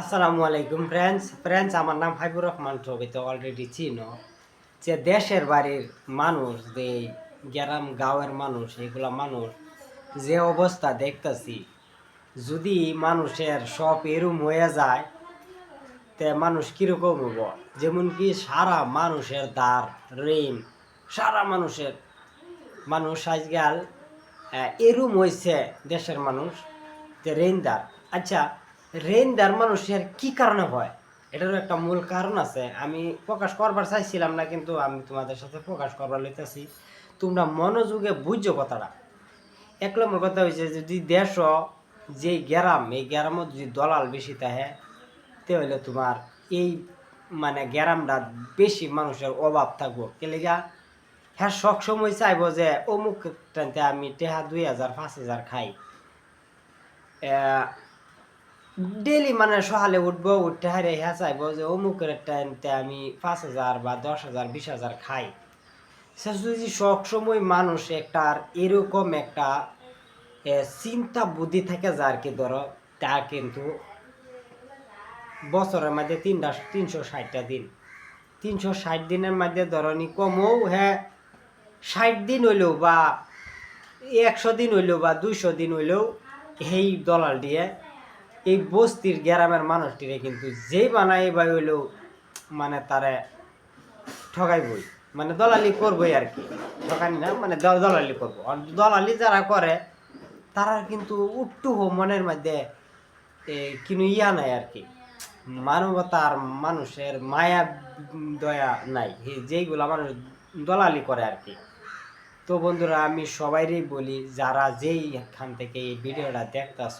আসসালামু আলাইকুম friends friends আমার নাম হাবিবুর রহমান ছবি তো অলরেডি চিনো যে দেশের বাড়ির মানুষ, যে গ্রাম গাঁয়ের মানুষ, এগুলা মানুষ, যে অবস্থা দেখতেছি, যদি মানুষের সব এরম হয়ে যায়, তে মানুষ কীরকম হব? যেমন কি সারা মানুষের দ্বার, ঋণ, সারা মানুষের, মানুষ আজকাল এরম হয়েছে দেশের মানুষ, যে রেনদার আচ্ছা রেনদার মানুষের কি কারণে হয়? এটারও একটা মূল কারণ আছে। আমি প্রকাশ করবার চাইছিলাম না, কিন্তু আমি তোমাদের সাথে প্রকাশ করবার লইতেছি। তোমরা মনোযোগে বুঝছ কথাটা। এক নম্বর কথা হয়েছে যদি দেশ যে গ্রাম, এই গ্রামত যদি দলাল বেশি থাকে, তাহলে তোমার এই মানে গ্রামটা বেশি মানুষের অভাব থাকব। কেলেগা হ্যাঁ সবসময় চাইব যে অমুক টানতে আমি টেহা দুই হাজার, পাঁচ হাজার খাই। ডেলি মানে সকালে উঠবো উঠতে হারে হ্যাঁ চাইব যে অমুকের টাইমতে আমি পাঁচ হাজার বা দশ হাজার, বিশ হাজার খাই। সে যদি সবসময় মানুষ একটা এরকম একটা চিন্তা বুদ্ধি থাকে যার কি ধরো, তা কিন্তু বছরের মধ্যে তিনটা, তিনশো ষাটটা দিন। তিনশো ষাট দিনের মধ্যে ধরনি কমও হ্যাঁ ষাট দিন হইলেও বা একশো দিন হইলেও বা দুইশো দিন হইলেও এই দলাল দিয়ে এই বস্তির গ্রামের মানুষটিরে কিন্তু যেই বানাই বা হইলেও মানে তারে ঠগাইবই। মানে দলালি করবই আর কি। ঠকানি না মানে দলালি করব। দলালি যারা করে, তারা কিন্তু উট্টু মনের মধ্যে কিনু ইয়া নাই আর কি। মানবতার মানুষের মায়া দয়া নাই। যেইগুলা মানুষ দলালি করে আর কি। তো বন্ধুরা, আমি সবাইরই বলি, যারা যেই এখান থেকে এই ভিডিওটা দেখতেছ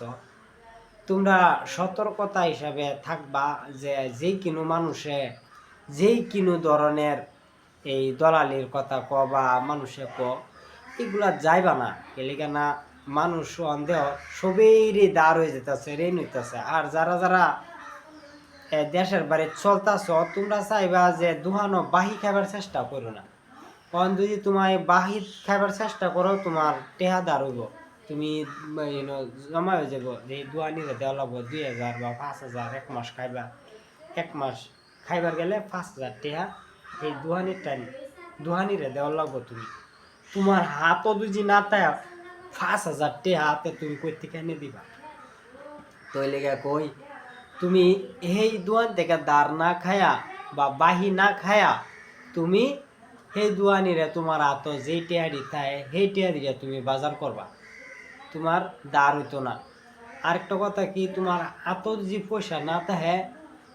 তোমরা সতর্কতা হিসাবে থাকবা যে যেই কিনু মানুষে, যেই কিনু ধরনের এই দলালির কথা ক বা মানুষে ক, এগুলা যাইবা না। এলিকা না মানুষ সন্দেহ সবেরই দাঁড় হয়ে যেতেছে রেন হইতেছে। আর যারা যারা দেশের বাড়ি চলতাছ, তোমরা চাইবা যে দুহানো বাহি খাবার চেষ্টা করো না। কারণ যদি তোমার বাহির খাবার চেষ্টা করো, তোমার টেহা তুমি উম, you know, জমা হয়ে যাব যে দুয়ানিরে দেওয়া লাগবো দুই হাজার বা পাঁচ হাজার এক মাস খাইবা এক মাস খাইবার গেলে পাঁচ হাজার টেহা এই দুহানির টাইম দুহানিরে দেওয়া লাগবো তুমি তোমার হাতও যদি না তাই পাঁচ হাজার টেহা হাতে তুমি কই থেকে এনে দিবা তো এই লেগে কই তুমি এই দোয়ান থেকে দাঁড় না খায়া বা বাহি না খায়া তুমি সেই দোয়ানিরে তোমার হাত যেই টেয়ারি থাকে সেই টেয়ারিরে তুমি বাজার করবা তোমার দাঁড় হইতো না। আরেকটা কথা কি, তোমার হাত যে পয়সা না থাকে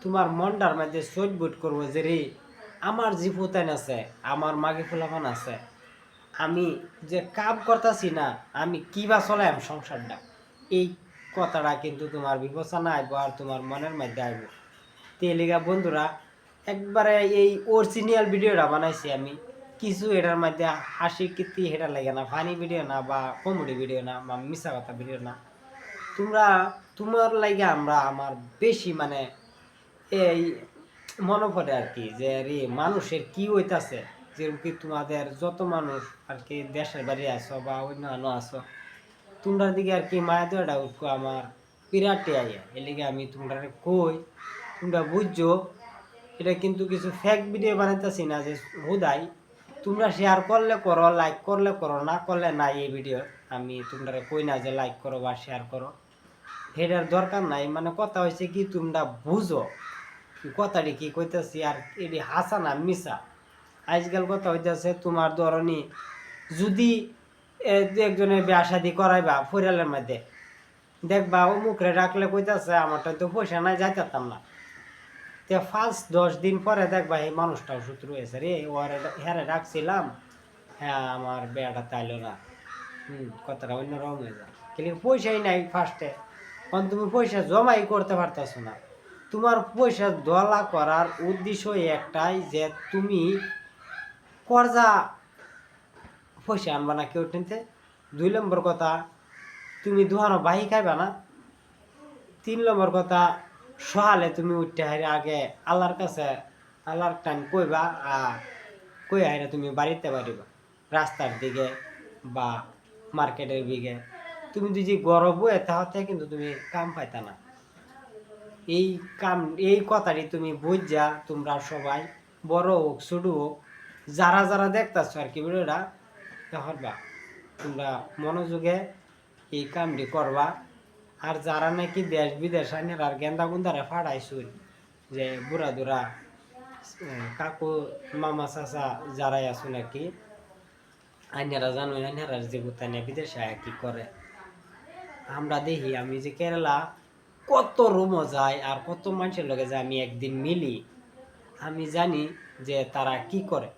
তোমার মনটার মধ্যে সইট বুট করব যে রে, আমার যে ফুতান আছে, আমার মাগে ফুলাফান আছে, আমি যে কাম করতেছি না, আমি কিবা চলাম সংসারটা। এই কথাটা কিন্তু তোমার বিবেচনা আইব আর তোমার মনের মধ্যে আইব। তেলিগা বন্ধুরা, একবারে এই অরিজিনাল ভিডিওটা বানাইছি আমি। কিছু এটার মধ্যে হাসি কীর্তি হেটা লাগে না ফানি ভিডিও না বা কমেডি ভিডিও না বা মিশা কথা ভিডিও না। তোমরা, তোমার লাগে আমরা আমার বেশি মানে এই মনে পড়ে আর কি যে রে মানুষের কি হইতাছে? যেরকম কি তোমাদের যত মানুষ আর কি দেশের বাড়ি আছো বা অন্যান্য আছো তোমরা দিকে আর কি মায়া দেওয়াটা উঠকো আমার বিরাটে আইয়া এলিগে আমি তোমরা কই, তোমরা বুঝছ, এটা কিন্তু কিছু ফেক ভিডিও বানাইতেছি না যে হুদাই। তোমরা শেয়ার করলে করো লাইক করলে করো, না করলে না এই ভিডিও আমি তোমরা কই না যে লাইক করো বা শেয়ার করো। সেটার দরকার নাই মানে কথা হয়েছে কি তোমরা বুঝো কথাটি কি কইতেছি আর এটি হাসা না মিশা আজকাল কথা হইতেছে তোমার ধরনি যদি একজনের বিয়া করাইবা পরিয়ালের মধ্যে, দেখবা অমুকরে রাখলে কইতাছে আমারটা তো পয়সা নাই যাইতাম না। ফার্স্ট দশ দিন পরে দেখবা এই মানুষটাও শত্রু হয়েছে রে। ওরে রাখছিলাম হ্যাঁ আমার বেড়াটা তাইলো না। হুম, কথাটা অন্যরকম হয়ে যায়। কিন্তু পয়সাই নাই ফার্স্টে কারণ তুমি পয়সা জমাই করতে পারতেছো না। তোমার পয়সা দলা করার উদ্দেশ্য একটাই যে তুমি কর্জা পয়সা আনবা না কেউ টেনতে দুই নম্বর কথা, তুমি দুহানো বাহি খাইবা না। তিন নম্বর কথা সহালে তুমি উঠতে হারে আগে আল্লাহর কাছে, আল্লাহর টাইম কইবা আর কই হারে তুমি বাড়িতে পারিবা রাস্তার দিকে বা মার্কেটের দিকে। তুমি যদি গরব হয়ে তাহলে কিন্তু তুমি কাম পাইতা না। এই কাম, এই কথাটি তুমি বুঝা তোমরা সবাই বড় হোক, ছোট হোক, যারা যারা দেখতেছ আর কি ভিডিওটা হরবা। তোমরা মনোযোগে এই কামটি করবা। আর যারা নাকি দেশ বিদেশ আইনের আর গেন্দা গুন্দারে ফাড়াইছুন, যে বুড়া দুরা কাকু, মামা, চাচা যারাই আছো নাকি, আইনারা জানো আইনারা যে বুতানিয়া বিদেশে আয়া কি করে। আমরা দেখি আমি যে কেরালা, কত রুমও যায় আর কত মানুষের লগে যে আমি একদিন মিলি। আমি জানি যে তারা কি করে।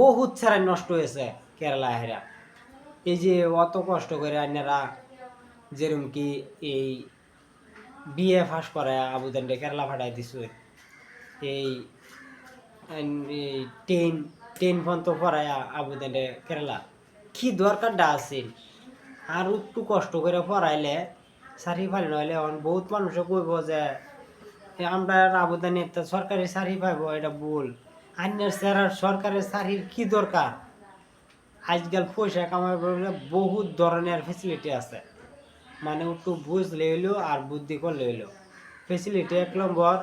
বহুত ছাড়া নষ্ট হয়েছে কেরালা হেরা। এই যে অত কষ্ট করে আইনারা যেরকম কি এই বিএ ফাঁস করে আবুদানটা কেরালা ফাটাই দিছো। এই টেন টেন পর্যন্ত পড়ায় আবুদানটা কেরালা। কি দরকারটা আছে? আর একটু কষ্ট করে পড়াইলে সারি ফালি নইলে বহুত মানুষে কইব যে আমরা আবুদানি একটা সরকারি সারি পাইব, এটা ভুল। আইনের স্যার সরকারের সারির কি দরকার? আজকাল পয়সা কামাই বহুত ধরনের ফেসিলিটি আছে। মানে একটু বুঝলে হইল আর বুদ্ধি করলে হইল ফেসিলিটি এক নম্বর,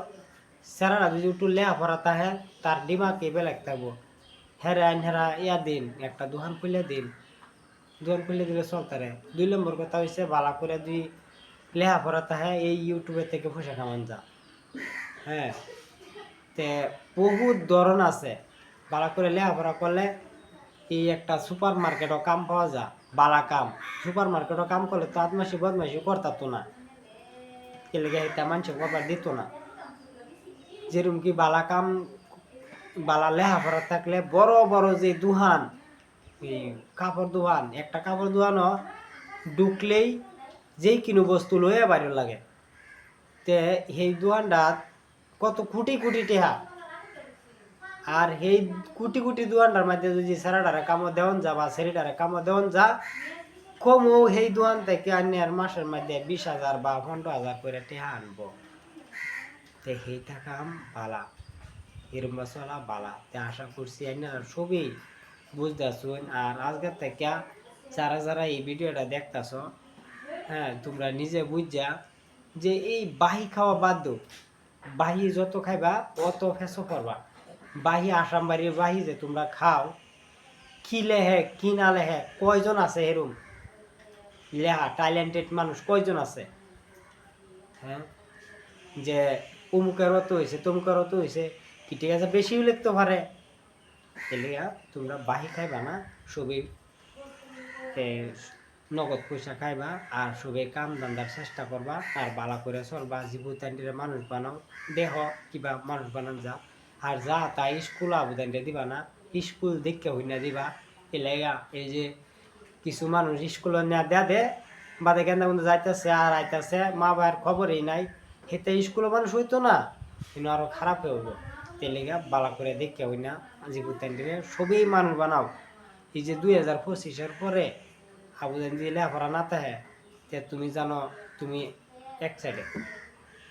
স্যারারা যদি একটু লেখাপড়া তাহে, তার ডিমাকে বেলেগ থাকব হেরা হেরা, ইয়া দিন, একটা দোকান খুলে দিন। দোকান খুলে দিলে চলতারে দুই নম্বর কথা হচ্ছে বালা করে দুই লেখাপড়া তাহে, এই ইউটিউবের থেকে পয়সা কামান যা। হ্যাঁ তে বহুত ধরন আছে। ভালো করে লেখাপড়া করলে এই একটা সুপার মার্কেটও কাম পাওয়া যায় বালা কাম। সুপার মার্কেটও কাম করলে তো আদমাসি বদমাসি করতাতো না। এলাকা এটা মানুষ করবার দিত না। যেরকম কি বালা কাম, বালা লেখাপড়া থাকলে বড় বড় যে দুহান কাপড় দোকান একটা কাপড় দোকানও ঢুকলেই যেই কিনো বস্তু লয়ে বাইরে লাগে। তে সেই দোকানটাত কত কোটি কোটি টেহা। আর সেই কোটি কোটি দোকানটার মধ্যে যদি সেরাটারে কামো দেওয়ান যা বা সেরিটারে কামো দেওয়ান যা, কমও সেই দোয়ান থেকে আর মাসের মধ্যে বিশ হাজার বা পনেরো হাজার করে টেহা আনব। তে সেই টাকাম বালা, এরম চলা বালা। তে আশা করছি আইনা সবই বুঝতেছুন। আর আজকের থেকে যারা যারা এই ভিডিওটা দেখতেছ হ্যাঁ তোমরা নিজে বুঝছা যে এই বাহি খাওয়া বাদ দো বাহি যত খাইবা অত ফেসো করবা বাহি আসাম বাড়ির বাহি যে তোমরা খাও, কি লেহে, কি না লেহে, কয়জন আছে এরম লেহা ট্যালেন্টেড মানুষ, কয়জন আছে? হ্যাঁ যে অমুকের অত হয়েছে তমুকের অত হয়েছে কি ঠিক আছে? বেশিও লিখতে পারে। এলিয়া তোমরা বাহি খাইবা না সবই নগদ পয়সা খাইবা আর সবে কাম দান্দার চেষ্টা করবা আর বালা করে চলবা। জীবতান্ডিরে মানুষ বানাও, দেহ, কিবা মানুষ বানান যা। আর যা তাই স্কুল আবুদান্ডে দিবা না, স্কুল দেখে হই না দিবা এলাকা এই যে কিছু মানুষ স্কুলে না দেয়া দে, বাদে কেন কিন্তু যাইতেছে আর আইতাছে, মা বাবার খবরই নাই। হেতে স্কুল মানুষ হইতো না, কিন্তু আরও খারাপ হইব। তেলেগা বালা করে দেখে হই না জীবতান্ডিরে সবই মানুষ বানাও। এই যে দুই হাজার পঁচিশের পরে আবুদান দিয়ে লেখাপড়া না থাকে, তে তুমি জানো তুমি এক সাইডে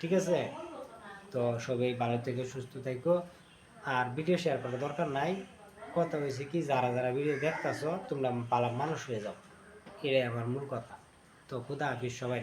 ঠিক আছে? তো সবাই ভালো থেকে, সুস্থ থাকো। আর ভিডিও শেয়ার করার দরকার নাই। কথা হয়েছে কি, যারা যারা ভিডিও দেখতেছ, তোমরা পালা মানুষ হয়ে যাও। এটাই আমার মূল কথা। তো খুদা হাফিজ সবাই